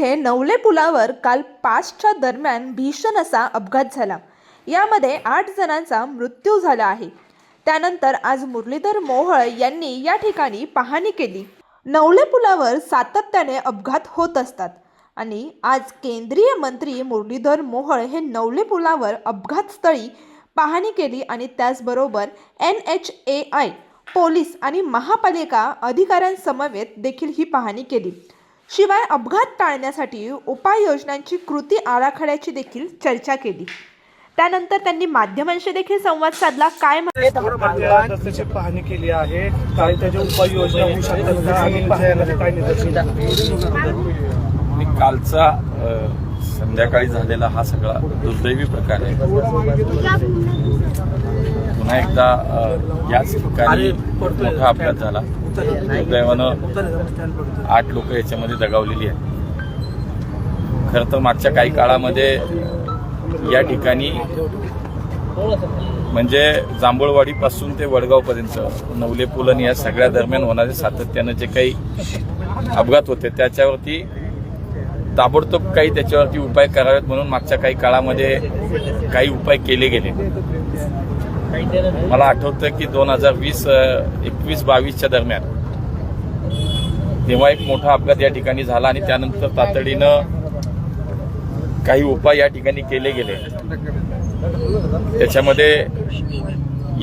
येथे नवले पुलावर काल पाचच्या दरम्यान भीषण असा अपघात झाला. यामध्ये आठ जणांचा मृत्यू झाला आहे. त्यानंतर आज मुरलीधर मोहळ यांनी या ठिकाणी पाहणी केली. नवले पुलावर सातत्याने अपघात होत असतात आणि आज केंद्रीय मंत्री मुरलीधर मोहळ हे नवले पुलावर अपघातस्थळी पाहणी केली आणि त्याचबरोबर N H A I police आणि महापालिका अधिकाऱ्यांसमवेत देखील ही पाहणी केली. शिवाय अपघात टाळण्यासाठी उपाययोजनांची कृती आराखड्याची देखील चर्चा केली. त्यानंतर त्यांनी माध्यमांशी देखील संवाद साधला. काय रस्त्याची पाहणी केली आहे. काय त्याच्या उपाययोजना होऊ शकतात का? आणि पाहण्यामध्ये काय निदर्शन आणि कालचा अ, संध्याकाळी झालेला हा सगळा दुर्दैवी प्रकार आहे. पुन्हा एकदा अ, याच ठिकाणी मोठा अपघात झाला. दुर्दैवानं आठ लोक याच्यामध्ये दगावलेली आहेत. खरं तर मागच्या काही काळामध्ये या ठिकाणी म्हणजे जांभूळवाडीपासून ते वडगावपर्यंत नवले पुलन या सगळ्या दरम्यान होणारे सातत्यानं जे काही अपघात होते त्याच्यावरती ताबडतोब काही त्याच्यावरती उपाय करावेत म्हणून मागच्या काही काळामध्ये काही उपाय केले गेले. मला आठवतं की दोन हजार वीस एकवीस बावीसच्या दरम्यान तेव्हा एक मोठा अपघात या ठिकाणी झाला आणि त्यानंतर तातडीनं काही उपाय या ठिकाणी केले गेले. त्याच्यामध्ये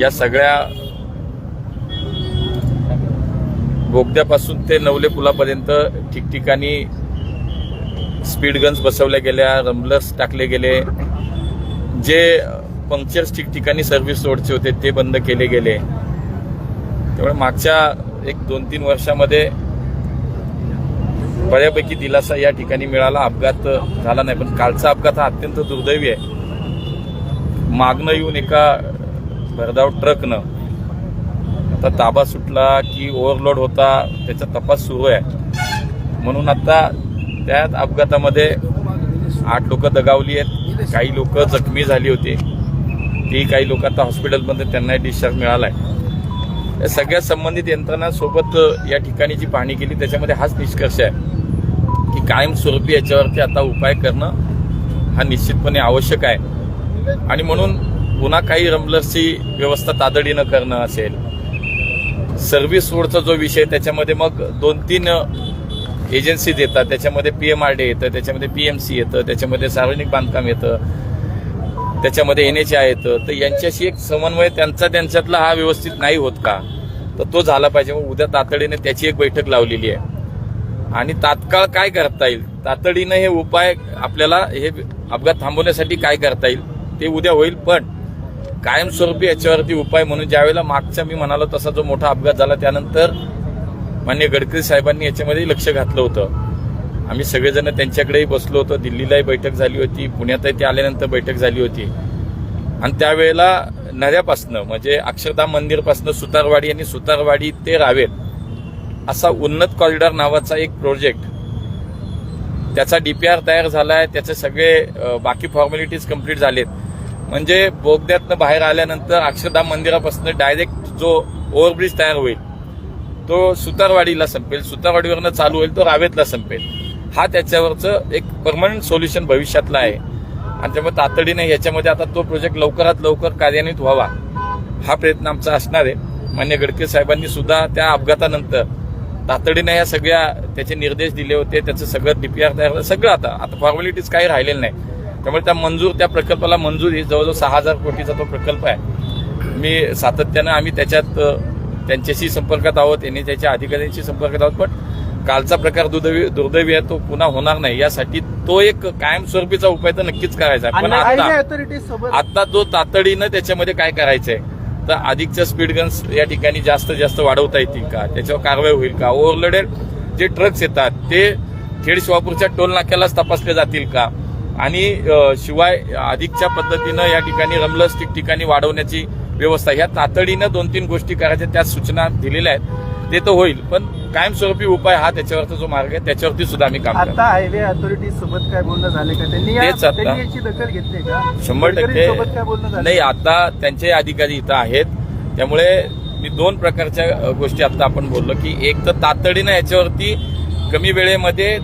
या सगळ्या बोगद्यापासून ते नवले पुलापर्यंत ठिकठिकाणी स्पीड गन्स बसवल्या गेल्या रमलर्स टाकले गेले. जे पंक्चर्स ठिकठिकाणी सर्व्हिस रोडचे होते ते बंद केले गेले. त्यामुळे मागच्या एक दोन तीन वर्षामध्ये बऱ्यापैकी दिलासा या ठिकाणी मिळाला. अपघात झाला नाही पण कालचा अपघात हा अत्यंत दुर्दैवी आहे. मागणं येऊन एका भरधाव ट्रकनं आता ताबा सुटला की ओव्हरलोड होता त्याचा तपास सुरू आहे. म्हणून आता त्या अपघातामध्ये आठ लोक दगावली आहेत. काही लोक जखमी झाली होती. ती काही लोक आता हॉस्पिटलमध्ये त्यांनाही डिस्चार्ज मिळाला आहे या सगळ्या संबंधित यंत्रणांसोबत या ठिकाणी जी पाहणी केली त्याच्यामध्ये हाच निष्कर्ष आहे. की कायमस्वरूपी याच्यावरती आता उपाय करणं हा निश्चितपणे आवश्यक आहे. आणि म्हणून पुन्हा काही रम्बलर्सची व्यवस्था तातडीनं करणं असेल सर्व्हिस रोडचा जो विषय त्याच्यामध्ये मग दोन तीन एजन्सीज येतात त्याच्यामध्ये पी एम आर डी येतं त्याच्यामध्ये पी एम सी येतं त्याच्यामध्ये सार्वजनिक बांधकाम येतं. त्याच्यामध्ये एन एच तर यांच्याशी एक समन्वय त्यांचा त्यांच्यातला हा व्यवस्थित नाही होत का? तर तो झाला पाहिजे. मग उद्या तातडीने त्याची एक बैठक लावलेली आहे. आणि तात्काळ काय करता येईल? तातडीनं हे उपाय आपल्याला हे अपघात थांबवण्यासाठी काय करता येईल ते उद्या होईल. पण कायमस्वरूपी याच्यावरती उपाय म्हणून ज्यावेळेला मागचा मी म्हणालो तसा जो मोठा अपघात झाला त्यानंतर मान्य गडकरी साहेबांनी याच्यामध्ये लक्ष घातलं होतं. आम्ही सगळेजण त्यांच्याकडेही बसलो होतो. दिल्लीलाही बैठक झाली होती. पुण्यातही ते आल्यानंतर बैठक झाली होती. आणि त्यावेळेला नऱ्यापासनं म्हणजे अक्षरधाम मंदिरपासनं सुतारवाडी आणि सुतारवाडी ते रावेत असा उन्नत कॉरिडॉर नावाचा एक प्रोजेक्ट त्याचा डीपीआर तयार झालाय. त्याचे सगळे बाकी फॉर्मॅलिटीज कंप्लीट झालेत. म्हणजे बोगद्यातनं बाहेर आल्यानंतर अक्षरधाम मंदिरापासून डायरेक्ट जो ओव्हरब्रिज तयार होईल तो सुतारवाडीला संपेल. सुतारवाडीवरनं चालू होईल तो रावेतला संपेल. हा त्याच्यावरचं एक परमनंट सोल्युशन भविष्यातला आहे. आणि त्यामुळे तातडीने याच्यामध्ये आता तो प्रोजेक्ट लवकरात लवकर कार्यान्वित व्हावा हा प्रयत्न आमचा असणार आहे. मान्य गडकरी साहेबांनी सुद्धा त्या अपघातानंतर तातडीने या सगळ्या त्याचे निर्देश दिले होते त्याचं सगळं डीपीआर तयार सगळं आता आता फॉर्मॅलिटीज काही राहिलेलं नाही. त्यामुळे त्या मंजूर त्या प्रकल्पाला मंजुरी जवळजवळ सहा हजार कोटीचा तो प्रकल्प आहे. मी सातत्यानं आम्ही त्याच्यात त्यांच्याशी संपर्कात आहोत त्यांनी त्याच्या अधिकाऱ्यांशी संपर्कात आहोत पण कालचा प्रकार दुर्दैवी दुर्दैवी आहे तो पुन्हा होणार नाही. यासाठी तो एक कायमस्वरूपीचा उपाय तर नक्कीच करायचा पण आता आता तो तातडीनं त्याच्यामध्ये काय करायचंय? तर अधिकच्या स्पीड गन्स या ठिकाणी जास्त जास्त वाढवता येतील का? त्याच्यावर कारवाई होईल का? ओव्हरलोडेड जे ट्रक्स येतात ते खेड शिवापूरच्या टोल नाक्यालाच तपासले जातील का? आणि शिवाय अधिकच्या पद्धतीनं या ठिकाणी रमलस ठिकठिकाणी वाढवण्याची व्यवस्था ह्या तातडीनं दोन तीन गोष्टी करायच्या त्या सूचना दिलेल्या आहेत. ते तर होईल पण कायमस्वरूपी उपाय हा त्याच्यावरचा जो मार्ग आहे त्याच्यावरती सुद्धा आम्ही काम आता हायवे ऑथॉरिटी सोबत काय बोलणं झाले का? त्यांनी या- तेच आता. त्यांनी याची दखल घेतली का? शंभर गडकरी सोबत काय बोलणं टक्के झालं? नाही आता त्यांचे अधिकारी इथं आहेत. त्यामुळे मी दोन प्रकारच्या अ, गोष्टी आता आपण बोललो की एक तर तातडीनं याच्यावरती कमी वेळेमध्ये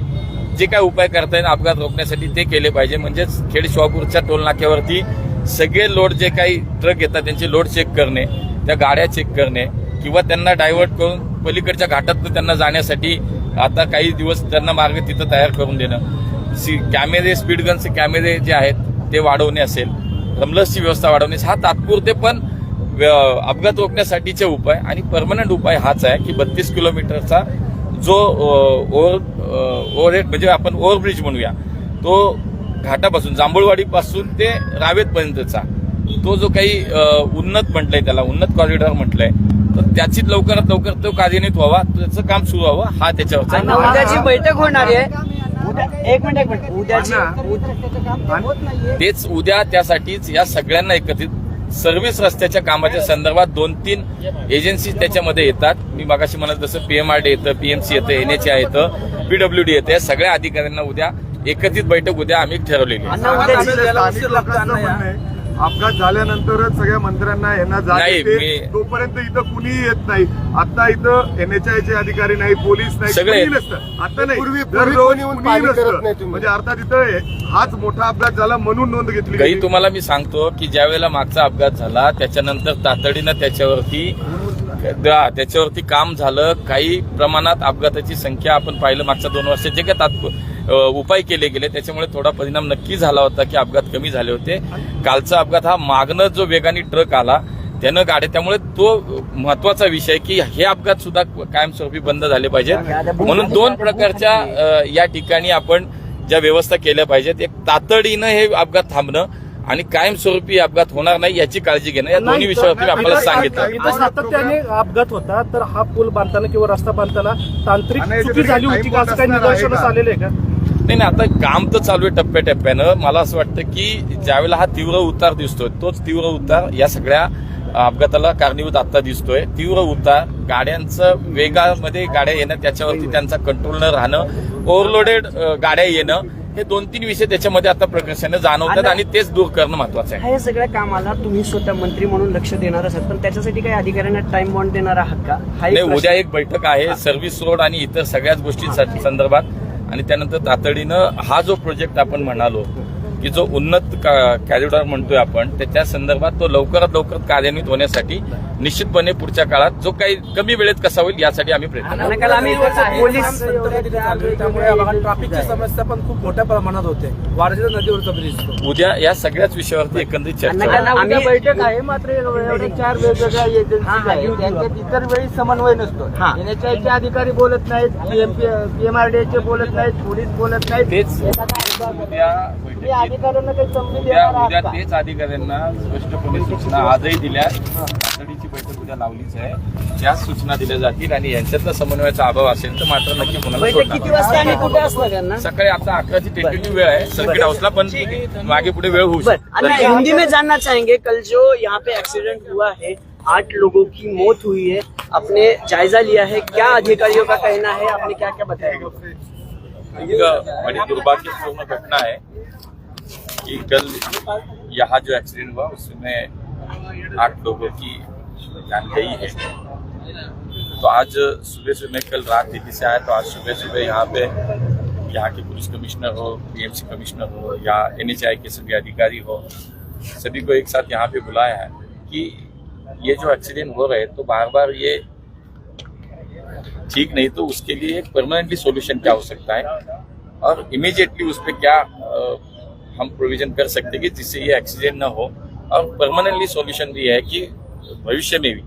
जे काय उपाय करता येईल अपघात रोखण्यासाठी ते केले पाहिजे. म्हणजेच खेड शिवापूरच्या टोल नाक्यावरती सगळे लोड जे काही ट्रक येतात त्यांचे लोड चेक करणे त्या गाड्या चेक करणे किंवा त्यांना डायव्हर्ट करून पलीकडच्या घाटातनं त्यांना जाण्यासाठी आता काही दिवस त्यांना मार्ग तिथं तयार करून देणं. सी कॅमेरे स्पीड गनचे कॅमेरे जे आहेत ते वाढवणे असेल. रमलसची व्यवस्था वाढवणे हा तात्पुरते पण व्य- अपघात रोखण्यासाठीचे उपाय आणि परमनंट उपाय हाच आहे की बत्तीस किलोमीटरचा जो ओव्हर ओव्हरहेड म्हणजे आपण ओव्हरब्रिज म्हणूया तो घाटापासून जांभूळवाडीपासून ते रावेतपर्यंतचा तो जो काही उन्नत म्हटलंय त्याला उन्नत कॉरिडॉर म्हटलंय तर त्याची लवकरात लवकर तो कार्यान्वित व्हावा त्याचं काम सुरू व्हावं हा त्याच्यावरचा उद्याची बैठक होणार आहे. एक मिनिट एक मिनिट. उद्याची तेच उद्या त्यासाठीच या सगळ्यांना एकत्रित सर्व्हिस रस्त्याच्या कामाच्या संदर्भात दोन तीन एजन्सी त्याच्यामध्ये येतात. मी मागाशी म्हणत जसं पीएमआरडी येतं पीएमसी येतं एनएचए येतं पीडब्ल्यूडी येतं. या सगळ्या अधिकाऱ्यांना उद्या एकत्रित बैठक उद्या आम्ही ठरवलेली अपघात झाल्यानंतरच सगळ्या मंत्र्यांना यांना जाग नाही, येते मी- तोपर्यंत इथं कुणीही येत नाही आता इथं एनएचआयचे अधिकारी नाही पोलीस नाही सगळे नसतं आता नाही पूर्वी- दर पूर्वी रोज कोणी येऊन कुणीही पाहणी नसतं. करत नाही तुम्ही. म्हणजे अर्थात इथं हाच मोठा अपघात झाला म्हणून नोंद घेतली. तुम्हाला मी सांगतो की ज्या वेळेला मागचा अपघात झाला त्याच्यानंतर तातडीनं त्याच्यावरती त्या- त्याच्यावरती काम झालं काही प्रमाणात अपघाताची संख्या आपण पाहिलं मागच्या दोन वर्षात जे काही तात्प अ, उपाय केले गेले. त्याच्यामुळे थोडा परिणाम नक्की झाला होता की अपघात कमी झाले होते. कालचा अपघात हा मागणं जो वेगाने ट्रक आला त्यानं गाड्या त्यामुळे तो महत्त्वाचा विषय की हे अपघात सुद्धा कायमस्वरूपी बंद झाले पाहिजेत. म्हणून दोन प्रकारच्या या ठिकाणी आपण ज्या व्यवस्था केल्या पाहिजेत. एक तातडीनं हे अपघात थांबणं आणि कायमस्वरूपी अपघात होणार नाही याची काळजी घेणं. या दोन्ही विषयावरती मी आपल्याला सांगितलं. सातत्याने अपघात होता तर हा पूल बांधताना किंवा रस्ता बांधताना तांत्रिक चुकी झाली होती का? असं काही निदर्शनास आलेलं आहे का? नाही नाही आता काम तर चालू आहे टप्प्याटप्प्यानं. मला असं वाटतं की ज्यावेळेला हा तीव्र उतार दिसतोय तोच तीव्र उतार या सगळ्या अपघाताला कारणीभूत आता दिसतोय. तीव्र उतार गाड्यांचं वेगामध्ये गाड्या येणं त्याच्यावरती त्यांचा कंट्रोल न राहणं ओव्हरलोडेड गाड्या येणं हे दोन तीन विषय त्याच्यामध्ये आता प्रकर्षाने जाणवतात आणि तेच दूर करणं महत्वाचं आहे. ह्या सगळ्या कामाला तुम्ही स्वतः मंत्री म्हणून लक्ष देणार असाल पण त्याच्यासाठी काही अधिकाऱ्यांना टाइम बॉन्ड देणार आहात का? नाही. उद्या एक बैठक आहे सर्व्हिस रोड आणि इतर सगळ्याच गोष्टी संदर्भात. आणि त्यानंतर तातडीनं हा जो प्रोजेक्ट आपण म्हणालो की जो उन्नत कॅरिडॉर म्हणतोय आपण त्याच्या संदर्भात तो लवकरात लवकर कार्यान्वित होण्यासाठी निश्चितपणे पुढच्या काळात जो काही कमी वेळेत कसा होईल यासाठी आम्ही प्रयत्न समस्या पण खूप मोठ्या प्रमाणात होते. वारजेला नदीवरचा ब्रिज तो. उद्या या सगळ्याच विषयावरती एकंदरीत चर्चा. बैठक आहे मात्र एवढे चार वेगवेगळ्या एजन्सी इतर वेळी समन्वय नसतो. हा. एनएचआयचे अधिकारी बोलत नाहीत पीएमआरडीचे बोलत नाहीत पोलीस बोलत नाहीत. तेच. उद्या अधिकाऱ्यांना काही संधी उद्या? तेच अधिकाऱ्यांना स्पष्टपणे सूचना आजही दिल्या तातडीची बैठक उद्या लावलीच आहे. त्याच सूचना दिल्या जातील आणि यांच्यातला समन्वयाचा अभाव असेल तर मात्र नक्की कोणाला बैठक सोडणार किती नाही. वाजता आणि कुठे असणार यांना? सकाळी आता अकराची टेंटेटिव्ह वेळ आहे. सर्किट हाऊसला पण मागे पुढे वेळ होऊ बस अन्ना शकतो हिंदी में जानना चाहेंगे कल जो यहाँ पे एक्सीडेंट हुआ है आठ लोगों की मौत हुई है आपने जायजा लिया है क्या अधिकारियों का कहना है? आपने क्या क्या बताया बड़ी दुर्भाग्यपूर्ण घटना है। कि कल यहाँ जो एक्सीडेंट हुआ, उसमें आठ लोगों की जान गई है। तो आज सुबह से मैं कल रात दिल्ली से आया तो आज सुबह सुबह यहाँ पे, यहाँ के पुलिस कमिश्नर हो पीएमसी कमिश्नर हो, या एनएचआई के सभी अधिकारी हो, सभी को एक साथ यहाँ पे बुलाया है कि ये जो एक्सीडेंट हो रहे तो बार बार ये ठीक नहीं तो उसके लिए परमानेंटली सॉल्यूशन क्या हो सकता है? और इमीजिएटली उस पर क्या हम प्रोविज़न कर सकते हैं कि जिससे ये एक्सीडेंट ना हो। और परमानेंटली सॉल्यूशन भी है कि भविष्य में भी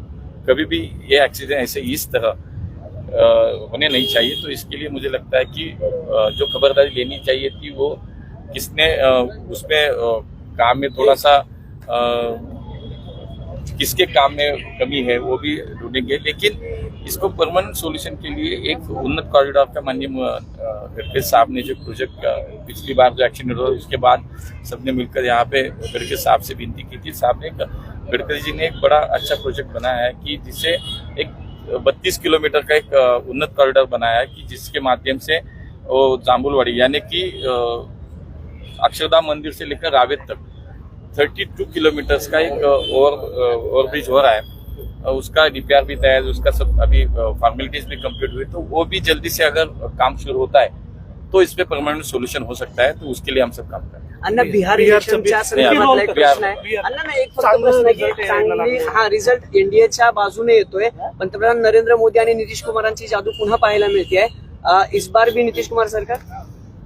कभी भी ये एक्सीडेंट ऐसे इस तरह होने नहीं चाहिए। तो इसके लिए मुझे लगता है कि जो खबरदारी लेनी चाहिए थी वो किसने उसमें काम में थोड़ा सा किसके काम में कमी है वो भी ढूंढेंगे। लेकिन इसको परमानेंट सॉल्यूशन के लिए एक उन्नत कॉरिडोर का माननीय गडकरी साहब ने जो प्रोजेक्ट अ, पिछली बार जो एक्शन हुआ उसके बाद सबने मिलकर यहाँ पे गडकरी साहब से विनती की थी। साहब ने गडकरी जी ने एक बड़ा अच्छा प्रोजेक्ट बनाया है कि जिसे एक बत्तीस किलोमीटर का एक उन्नत कॉरिडोर बनाया है कि जिसके माध्यम से वो जाम्बुलवाड़ी यानी कि अक्षरधाम मंदिर से लेकर रावेत तक 32 किलोमीटर्स का एक ओवर ओवरब्रिज हो रहा है। उसका डीपीआर भी तैयार है उसका सब अभी फॉर्मेलिटीज भी कंप्लीट हुई तो वो भी जल्दी से अगर काम शुरू होता है तो इस पे परमानेंट सोल्यूशन हो सकता है तो उसके लिए हम सब काम कर रहे हैं। अण्णा बिहार हा। रिझल्ट एनडीएच्या बाजूने येतोय. पंतप्रधान नरेंद्र मोदी आणि नितीश कुमारांची जादू पुन्हा पाहायला मिळते इस बार भी नितीश कुमार सरकार?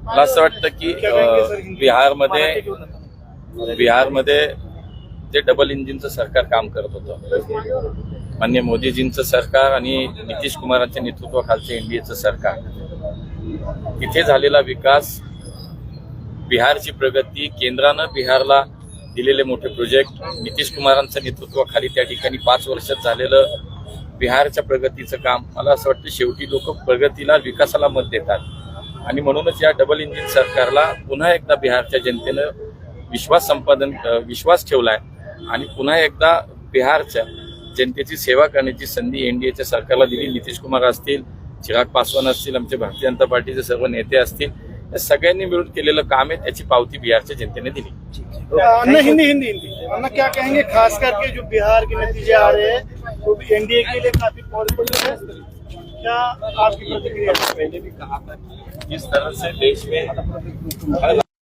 मला असं वाटतं की बिहारमध्ये बिहारमध्ये जे डबल इंजिनचं सरकार काम करत होतं मान्य मोदीजींचं सरकार आणि नितीश कुमारांच्या नेतृत्वाखालचं एनडीएचं सरकार. तिथे झालेला विकास बिहारची प्रगती केंद्रानं बिहारला दिलेले मोठे प्रोजेक्ट नितीश कुमारांचं नेतृत्वाखाली त्या ठिकाणी पाच वर्षात झालेलं बिहारच्या प्रगतीचं काम मला असं वाटतं शेवटी लोक प्रगतीला विकासाला मत देतात. आणि म्हणूनच या डबल इंजिन सरकारला पुन्हा एकदा बिहारच्या जनतेनं विश्वास संपादन विश्वास ठेवला आहे आणि पुन्हा एकदा बिहारच्या जनतेची सेवा करण्याची संधी एनडीएच्या सरकारला दिली. नितीश कुमार असतील चिराग पासवान असतील आमचे भारतीय जनता पार्टीचे सर्व नेते असतील या सगळ्यांनी मिळून केलेलं काम आहे त्याची पावती बिहारच्या जनतेने दिली. अन्ना हिंदी हिंदी. हिंदी अन्ना क्या कहेंगे? खास करके जो बिहार के नतीजे आ रहे हैं वो भी एनडीए के लिए काफी पॉजिटिव है। क्या आपकी प्रतिक्रिया? है? पहले भी कहा था कि जिस तरह से देश में